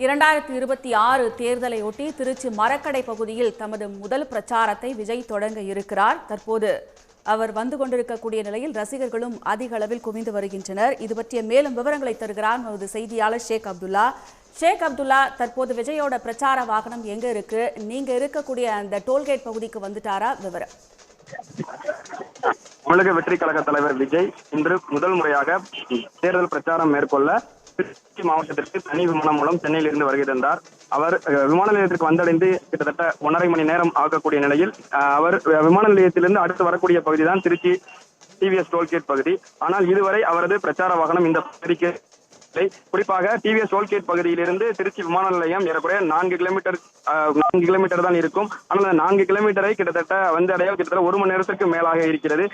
இரண்டாயிரத்தி இருபத்தி ஆறு தேர்தலையொட்டி திருச்சி மரக்கடை பகுதியில் தமது முதல் பிரச்சாரத்தை விஜய் தொடங்க இருக்கிறார். தற்போது அவர் வந்து கொண்டிருக்கக்கூடிய நிலையில் ரசிகர்களும் அதிக அளவில் குவிந்து வருகின்றனர். இது பற்றிய மேலும் விவரங்களை தருகிறார் நமது செய்தியாளர் ஷேக் அப்துல்லா. ஷேக் அப்துல்லா தற்போது விஜயோட பிரச்சார வாகனம் எங்க இருக்கு? நீங்க இருக்கக்கூடிய அந்த டோல்கேட் பகுதிக்கு வந்துட்டாரா? விவரம். தமிழக வெற்றி கழக தலைவர் விஜய் இன்று முதல் முறையாக தேர்தல் பிரச்சாரம் மேற்கொள்ள திருச்சி மாவட்டத்திற்கு தனி விமானம் மூலம் சென்னையிலிருந்து வருகிறார் அவர் விமான நிலையத்திற்கு வந்தடைந்து கிட்டத்தட்ட ஒன்றரை மணி நேரம் ஆகக்கூடிய நிலையில் அவர் விமான நிலையத்திலிருந்து அடுத்து வரக்கூடிய பகுதி தான் திருச்சி டிவிஎஸ் டோல்கேட் பகுதி. ஆனால் இதுவரை அவரது பிரச்சார வாகனம் இந்த பகுதிக்கு இல்லை. குறிப்பாக டிவிஎஸ் டோல்கேட் பகுதியிலிருந்து திருச்சி விமான நிலையம் ஏறக்குறைய நான்கு கிலோமீட்டர் நான்கு கிலோமீட்டர் தான் இருக்கும். ஆனால் அந்த நான்கு கிலோமீட்டரை கிட்டத்தட்ட வந்து அடைய கிட்டத்தட்ட ஒரு மணி நேரத்திற்கு மேலாக இருக்கிறது.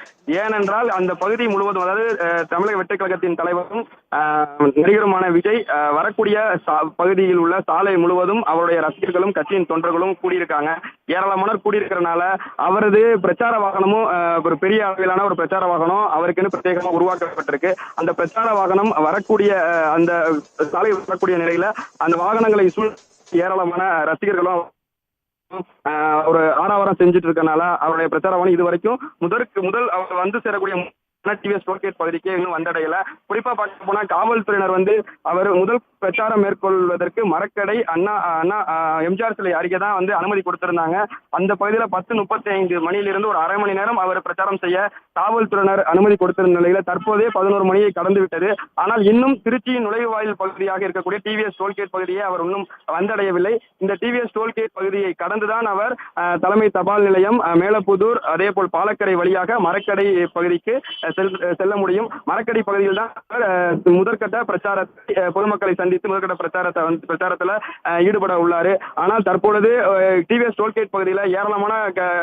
ஏனென்றால் அந்த பகுதி முழுவதும் அதாவது தமிழக வெற்றி கழகத்தின் தலைவரும் நடிகருமான விஜய் வரக்கூடிய பகுதியில் உள்ள சாலை முழுவதும் அவருடைய ரசிகர்களும் கட்சியின் தொண்டர்களும் கூடியிருக்காங்க. ஏராளமானோர் கூடியிருக்கிறனால அவரது பிரச்சார வாகனமும் ஒரு பெரிய அளவிலான ஒரு பிரச்சார வாகனம் அவருக்குன்னு பிரத்யேகமாக உருவாக்கப்பட்டிருக்கு. அந்த பிரச்சார வாகனம் வரக்கூடிய அந்த சாலையில் வரக்கூடிய நிலையில அந்த வாகனங்களை சூழ் ஏராளமான ரசிகர்களும் ஒரு ஆறாவரம் செஞ்சுட்டு இருக்கனால அவருடைய பிரச்சாரம் இது வரைக்கும் முதற்கு முதல் அவர் வந்து சேரக்கூடிய டிவிஎஸ் டோல்கேட் பகுதிக்கே இன்னும் வந்தடையல. குறிப்பா பார்க்க போனா காவல்துறையினர் வந்து அவர் முதல் பிரச்சாரம் மேற்கொள்வதற்கு மரக்கடை அண்ணா அண்ணா எம்ஜிஆர் சிலை அருகே தான் வந்து அனுமதி கொடுத்திருந்தாங்க. அந்த பகுதியில பத்து முப்பத்தி ஐந்து மணியிலிருந்து ஒரு அரை மணி நேரம் அவர் பிரச்சாரம் செய்ய காவல்துறையினர் அனுமதி கொடுத்திருந்த நிலையில தற்போதே பதினோரு மணியை கடந்து விட்டது. ஆனால் இன்னும் திருச்சியின் நுழைவாயில் பகுதியாக இருக்கக்கூடிய டிவிஎஸ் டோல்கேட் பகுதியை அவர் இன்னும் வந்தடையவில்லை. இந்த டிவிஎஸ் டோல்கேட் பகுதியை கடந்துதான் அவர் தலைமை தபால் நிலையம் மேலப்புதூர் அதே போல் பாலக்கரை வழியாக மரக்கடை பகுதிக்கு செல்ல முடியும். மரக்கடி பகுதியில் தான் முதற்கட்ட பிரச்சாரத்தை பொதுமக்களை சந்தித்து முதற்கட்ட பிரச்சாரத்தை வந்து பிரச்சாரத்துல ஈடுபட உள்ளாரு. ஆனால் தற்பொழுது டிவிஎஸ் டோல்கேட் பகுதியில் ஏராளமான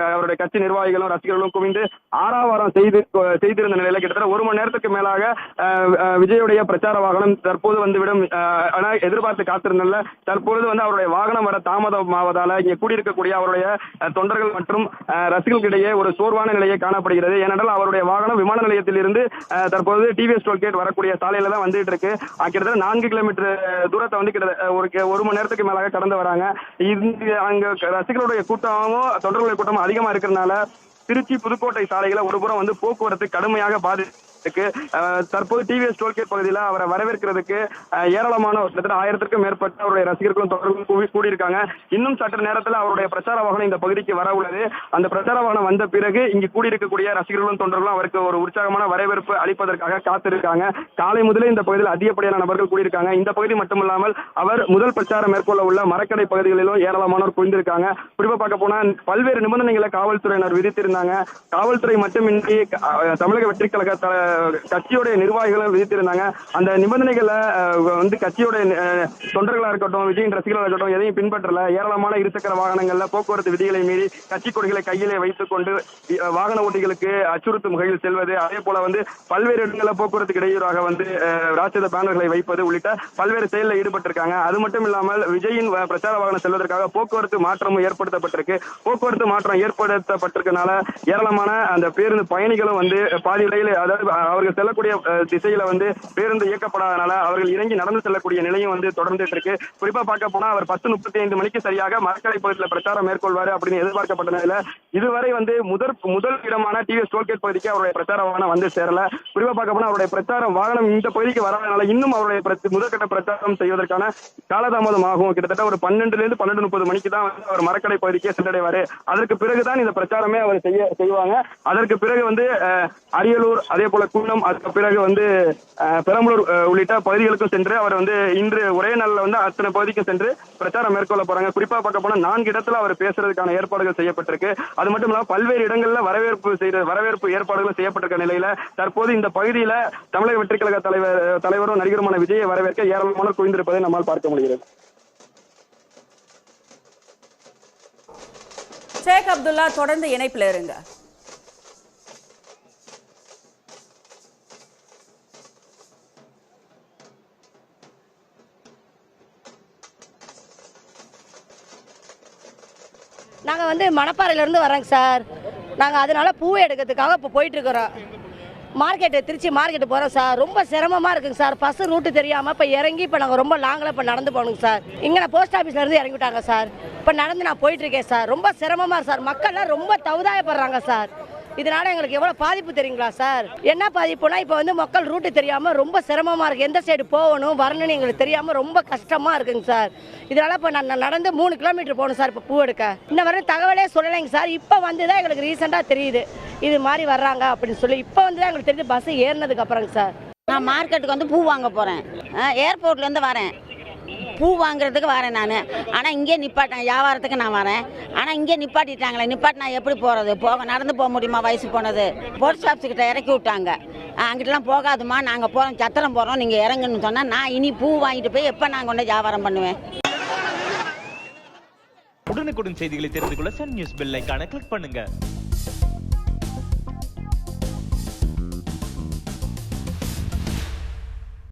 அவருடைய கட்சி நிர்வாகிகளும் ரசிகர்களும் குவிந்து ஆறாவாரம் செய்து செய்திருந்த நிலையில கிட்டத்தட்ட ஒரு மணி நேரத்துக்கு மேலாக அஹ், அஹ், விஜயுடைய பிரச்சார வாகனம் தற்போது வந்துவிடும் அஹ், ஆனா எதிர்பார்த்து காத்திருந்தல தற்பொழுது வந்து அவருடைய வாகனம் வர தாமதமாவதால இங்கே கூடியிருக்கக்கூடிய அவருடைய தொண்டர்கள் மற்றும் ரசிகர்களிடையே ஒரு சோர்வான நிலையை காணப்படுகிறது. ஏனென்றால் அவருடைய வாகனம் விமான நிலையத்திலிருந்து தற்போது டிவிஎஸ் டோல்கேட் வரக்கூடிய சாலையில தான் வந்துட்டு இருக்கு. கிட்டத்தட்ட நான்கு கிலோமீட்டர் தூரத்தை வந்து கிட்ட ஒரு ஒரு மணி நேரத்துக்கு மேலாக கடந்து வராங்க. இந்த அங்க ரசிகர்களுடைய கூட்டமும் தொண்டர்களுடைய கூட்டமும் அதிகமா இருக்கிறதுனால திருச்சி புதுக்கோட்டை சாலைகளை ஒருபுறம் வந்து போக்குவரத்து கடுமையாக பாதி இருக்கு தற்போது டிவிஎஸ் டோல்கேட் பகுதியில் அவரை வரவேற்கிறதுக்கு ஏராளமான கிட்டத்தட்ட ஆயிரத்திற்கும் மேற்பட்ட அவருடைய ரசிகர்களும் தொடர்பும் கூடியிருக்காங்க. இன்னும் சற்று நேரத்தில் அவருடைய பிரச்சார வாகனம் இந்த பகுதிக்கு வர உள்ளது. அந்த பிரச்சார வாகனம் வந்த பிறகு இங்கு கூடியிருக்கக்கூடிய ரசிகர்களும் தொண்டர்களும் அவருக்கு ஒரு உற்சாகமான வரவேற்பு அளிப்பதற்காக காத்திருக்காங்க. காலை முதலே இந்த பகுதியில் அதிகப்படியான நபர்கள் கூடியிருக்காங்க. இந்த பகுதி மட்டுமில்லாமல் அவர் முதல் பிரச்சாரம் மேற்கொள்ள உள்ள மரக்கடை பகுதிகளிலும் ஏராளமானோர் குவிந்திருக்காங்க. குறிப்பா பார்க்க போனா பல்வேறு நிபந்தனைகளை காவல்துறையினர் விதித்திருந்தாங்க. காவல்துறை மட்டுமின்றி தமிழக வெற்றி கழக கட்சியோடைய நிர்வாகிகளும் விதித்திருந்தாங்க. அந்த நிபந்தனைகளை வந்து கட்சியோட தொண்டர்களா இருக்கட்டும் விஜயின் ரசிகர்களா இருக்கட்டும் எதையும் பின்பற்றல. ஏராளமான இருசக்கர வாகனங்கள்ல போக்குவரத்து விதிகளை மீறி கட்சி கொடிகளை கையிலே வைத்துக் கொண்டு வாகன ஓட்டிகளுக்கு அச்சுறுத்தும் வகையில் செல்வது. அதே போல வந்து பல்வேறு இடங்களில் போக்குவரத்துக்கு இடையூறாக வந்து ராட்சத பேனர்களை வைப்பது உள்ளிட்ட பல்வேறு செயலில் ஈடுபட்டிருக்காங்க. அது மட்டும் இல்லாமல் விஜயின் பிரச்சார வாகனம் செல்வதற்காக போக்குவரத்து மாற்றமும் ஏற்படுத்தப்பட்டிருக்கு. போக்குவரத்து மாற்றம் ஏற்படுத்தப்பட்டிருக்கனால ஏராளமான அந்த பேருந்து பயணிகளும் வந்து பாதி இடையில அதாவது அவர்கள் செல்லக்கூடிய திசையில வந்து பேருந்து இயக்கப்படாதனால அவர்கள் இறங்கி நடந்து செல்லக்கூடிய நிலையும் வந்து தொடர்ந்துட்டு இருக்கு குறிப்பா பார்க்க போனா அவர் பத்து முப்பத்தி ஐந்து மணிக்கு சரியாக மரக்கடை பகுதியில் பிரச்சாரம் மேற்கொள்வாரு அப்படின்னு எதிர்பார்க்கப்பட்டதுல இதுவரை வந்து முதல் முதல் இடமான டிவிஎஸ் டோல்கேட் பகுதிக்கு அவருடைய பிரச்சார வாகனம் வந்து சேரல. குறிப்பா பார்க்க போனா அவருடைய பிரச்சார வாகனம் இந்த பகுதிக்கு வராதனால இன்னும் அவருடைய முதற்கட்ட பிரச்சாரம் செய்வதற்கான காலதாமதம் ஆகும். கிட்டத்தட்ட ஒரு பன்னெண்டுல இருந்து பன்னெண்டு முப்பது மணிக்கு தான் வந்து அவர் மரக்கடை பகுதிக்கே சென்றடைவாரு. அதற்கு பிறகுதான் இந்த பிரச்சாரமே அவர் செய்ய செய்வாங்க. அதற்கு பிறகு வந்து அரியலூர் அதே போல குன்னம் அதுக்கு பிறகு வந்து பெரம்பலூர் உள்ளிட்ட பகுதிகளுக்கும் சென்று அவர் வந்து இன்று ஒரே நாளில் வந்து அத்தனை பகுதிக்கும் சென்று பிரச்சாரம் மேற்கொள்ள போறாங்க. குறிப்பா பார்க்க போனா நான்கு இடத்துல அவர் பேசுறதுக்கான ஏற்பாடுகள் செய்யப்பட்டிருக்கு. அது மட்டும் இல்லாமல் பல்வேறு இடங்கள்ல வரவேற்பு செய்த வரவேற்பு ஏற்பாடுகள் செய்யப்பட்டிருக்க நிலையில தற்போது இந்த பகுதியில தமிழக வெற்றி கழக தலைவர் தலைவரும் நடிகருமான விஜயை வரவேற்க ஏராளமான குவிந்திருப்பதை நம்மால் பார்க்க முடிகிறது. ஷேக் அப்துல்லா தொடர்ந்து இணைப்பில் இருங்க. நாங்கள் வந்து மணப்பாறையிலேருந்து வரோங்க சார். நாங்கள் அதனால பூ எடுக்கிறதுக்காக இப்போ போயிட்டுருக்குறோம். மார்க்கெட்டு திருச்சி மார்க்கெட்டு போகிறோம் சார். ரொம்ப சிரமமாக இருக்குங்க சார். பஸ்ஸு ரூட்டு தெரியாமல் இப்போ இறங்கி இப்போ நாங்கள் ரொம்ப லாங்கில் இப்போ நடந்து போகணுங்க சார். இங்கே நான் போஸ்ட் ஆஃபீஸ்லேருந்து இறங்கி விட்டாங்க சார். இப்போ நடந்து நான் போயிட்டுருக்கேன் சார். ரொம்ப சிரமமாக சார். மக்கள்லாம் ரொம்ப தவுதாயப்படுறாங்க சார். இதனால எங்களுக்கு எவ்வளோ பாதிப்பு தெரியுங்களா சார் என்ன பாதிப்புனா இப்போ வந்து மக்கள் ரூட்டு தெரியாமல் ரொம்ப சிரமமாக இருக்குது எந்த சைடு போகணும் வரணும்னு எங்களுக்கு தெரியாமல் ரொம்ப கஷ்டமாக இருக்குங்க சார் இதனால் இப்போ நான் நடந்து மூணு கிலோமீட்டர் போகணும் சார் இப்போ பூ எடுக்க. இன்ன வரையும் தகவலே சொல்லலைங்க சார் இப்போ வந்து தான் எங்களுக்கு ரீசெண்டாக தெரியுது. இது மாதிரி வர்றாங்க அப்படின்னு சொல்லி இப்போ வந்து தான் எங்களுக்கு தெரியுது பஸ் ஏறினதுக்கு அப்புறங்க சார் நான் மார்க்கெட்டுக்கு வந்து பூ வாங்க போகிறேன் ஏர்போர்ட்லேருந்து வரேன். பூ வாங்குறதுக்கு வரேன் நான். ஆனால் இங்கே நிப்பாட்டேன் வியாபாரத்துக்கு நான் வரேன். ஆனால் இங்கே நிப்பாட்டிட்டாங்களே நிப்பாட்டினா எப்படி போகிறது போக நடந்து போக முடியுமா வயசு போனது? போஸ்ட் ஆஃபீஸ் இறக்கி விட்டாங்க. அங்கிட்டலாம் போகாதுமா நாங்கள் போகிறோம் சத்திரம் போகிறோம் நீங்கள் இறங்குன்னு சொன்னால் நான் இனி பூ வாங்கிட்டு போய் எப்போ நான் கொண்டு வியாபாரம் பண்ணுவேன்? உடனுக்குடன் செய்திகளை தெரிந்து கொள்ள சன் நியூஸ் பெல் ஐக்கான கிளிக் பண்ணுங்கள்